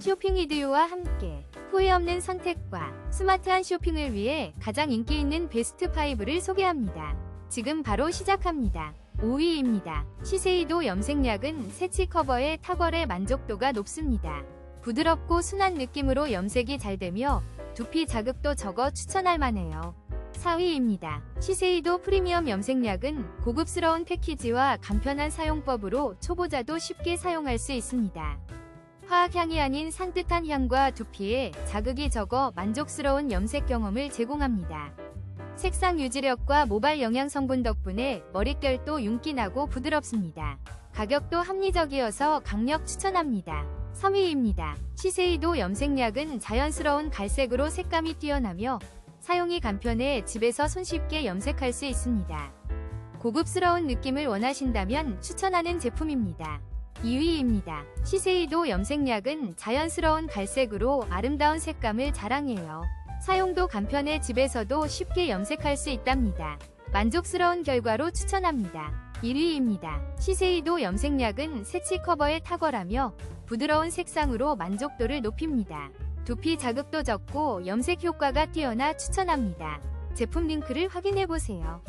쇼핑 이디오와 함께 후회 없는 선택과 스마트한 쇼핑을 위해 가장 인기 있는 베스트 5를 소개합니다. 지금 바로 시작합니다. 5위입니다. 시세이도 염색약은 세치 커버의 탁월의 만족도가 높습니다. 부드럽고 순한 느낌으로 염색이 잘 되며 두피 자극도 적어 추천할 만해요. 4위입니다. 시세이도 프리미엄 염색약은 고급스러운 패키지와 간편한 사용법으로 초보자도 쉽게 사용할 수 있습니다. 화학향이 아닌 산뜻한 향과 두피에 자극이 적어 만족스러운 염색 경험을 제공합니다. 색상 유지력과 모발 영양 성분 덕분에 머릿결도 윤기나고 부드럽습니다. 가격도 합리적이어서 강력 추천합니다. 3위입니다. 시세이도 염색약은 자연스러운 갈색으로 색감이 뛰어나며 사용이 간편해 집에서 손쉽게 염색할 수 있습니다. 고급스러운 느낌을 원하신다면 추천하는 제품입니다. 2위입니다. 시세이도 염색약은 자연스러운 갈색으로 아름다운 색감을 자랑해요. 사용도 간편해 집에서도 쉽게 염색할 수 있답니다. 만족스러운 결과로 추천합니다. 1위입니다. 시세이도 염색약은 세치 커버에 탁월하며 부드러운 색상으로 만족도를 높입니다. 두피 자극도 적고 염색 효과가 뛰어나 추천합니다. 제품 링크를 확인해보세요.